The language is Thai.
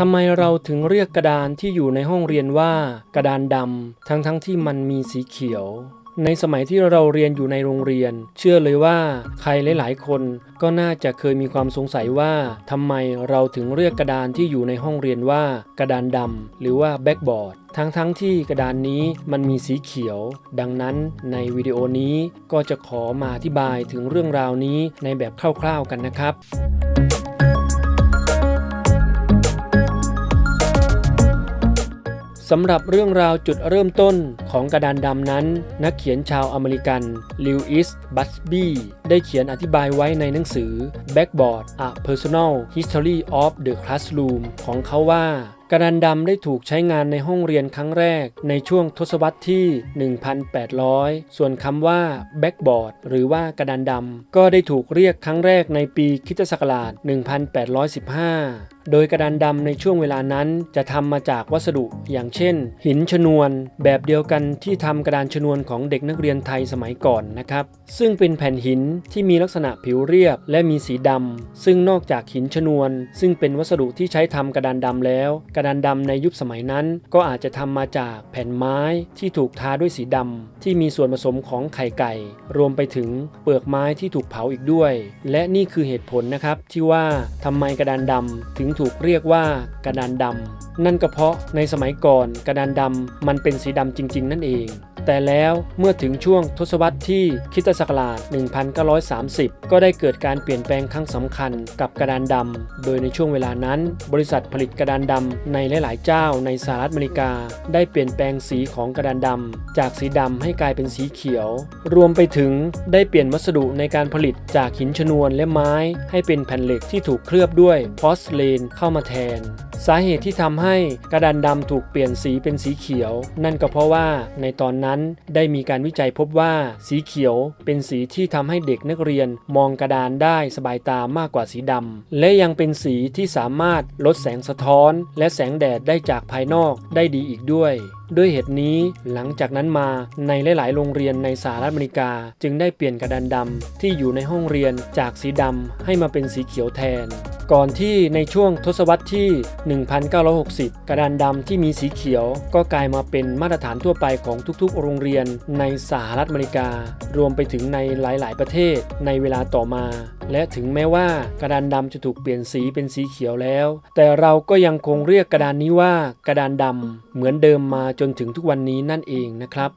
ทำไมเราถึงเรียกกระดานที่อยู่ในห้องเรียนว่า กระดานดำทั้งๆทที่มันมีสีเขียว ในสมัยที่เราเรียนอยู่ในโรงเรียน เชื่อเลยว่าใครหลาย ๆ คนก็น่าจะเคยมีความสงสัยว่าทำไมเราถึงเรียกกระดานที่อยู่ในห้องเรียนว่า กระดานดำหรือว่าแบ็กบอร์ดทั้งๆทที่กระดานนี้มันมีสีเขียว ดังนั้นในวิดีโอนี้ก็จะขอมาอธิบายถึงเรื่องราวนี้ในแบบคร่าว ๆ กันนะครับ สำหรับเรื่องราวจุดเริ่มต้นของกระดานดำนั้น นักเขียนชาวอเมริกันลิวอิสบัสบี้ได้เขียนอธิบายไว้ในหนังสือ Backboard A Personal History of the Classroom ของเขาว่ากระดานดำได้ถูกใช้งานในห้องเรียนครั้งแรกในช่วงทศวรรษที่ 1,800 ส่วนคำว่า backboard หรือว่ากระดานดำก็ได้ถูกเรียกครั้งแรกในปีคริสตศักราช 1815 โดยกระดานดำในช่วงเวลานั้นจะทำมาจากวัสดุอย่างเช่น หินชนวน แบบเดียวกันที่ทำกระดานชนวนของเด็กนักเรียนไทยสมัยก่อนนะครับ ซึ่งเป็นแผ่นหินที่มีลักษณะผิวเรียบและมีสีดำซึ่งนอกจากหินชนวน ซึ่งเป็นวัสดุที่ใช้ทำกระดานดำแล้วกระดานดำในยุคสมัยนั้น ก็อาจจะทำมาจากแผ่นไม้ที่ถูกทาด้วยสีดำที่มีส่วนผสมของไข่ไก่ รวมไปถึงเปลือกไม้ที่ถูกเผาอีกด้วย และนี่คือเหตุผลนะครับที่ว่าทำไมกระดานดำถึงถูกเรียกว่ากระดานดำนั่นก็เพราะในสมัยก่อนกระดานดำมันเป็นสีดำจริง ๆ นั่นเอง แต่แล้วเมื่อถึงช่วงทศวรรษที่คิตศักราช 1930 ก็ได้เกิดการเปลี่ยนแปลงครั้งสำคัญกับกระดานดำ โดยในช่วงเวลานั้น บริษัทผลิตกระดานดำในหลาย ๆ เจ้าในสหรัฐอเมริกา ได้เปลี่ยนแปลงสีของกระดานดำจากสีดำให้กลายเป็นสีเขียว รวมไปถึงได้เปลี่ยนวัสดุในการผลิตจากหินชนวนและไม้ ให้เป็นแผ่นเหล็กที่ถูกเคลือบด้วยพอสเลนเข้ามาแทน สาเหตุที่ทำให้กระดานดำถูกเปลี่ยนสีเป็นสีเขียว นั่นก็เพราะว่าในตอนนั้นได้มีการวิจัยพบว่าสีเขียวเป็นสีที่ทำให้เด็กนักเรียนมองกระดานได้สบายตามากกว่าสีดำและยังเป็นสีที่สามารถลดแสงสะท้อน และแสงแดดได้จากภายนอกได้ดีอีกด้วยด้วยเหตุนี้หลังจากนั้นมาในหลาย ๆ โรงเรียนในสหรัฐอเมริกา จึงได้เปลี่ยนกระดานดำที่อยู่ในห้องเรียนจากสีดำให้มาเป็นสีเขียวแทน ก่อนที่ในช่วงทศวรรษที่ 1960 กระดานดำที่มีสีเขียว ก็กลายมาเป็นมาตรฐานทั่วไปของทุกๆ โรงเรียนในสหรัฐอเมริกา รวมไปถึงในหลาย ๆ ประเทศในเวลาต่อมา และถึงแม้ว่ากระดานดำจะถูกเปลี่ยนสีเป็นสีเขียวแล้ว แต่เราก็ยังคงเรียกกระดานนี้ว่ากระดานดำเหมือนเดิมมาจนถึงทุกวันนี้นั่นเองนะครับ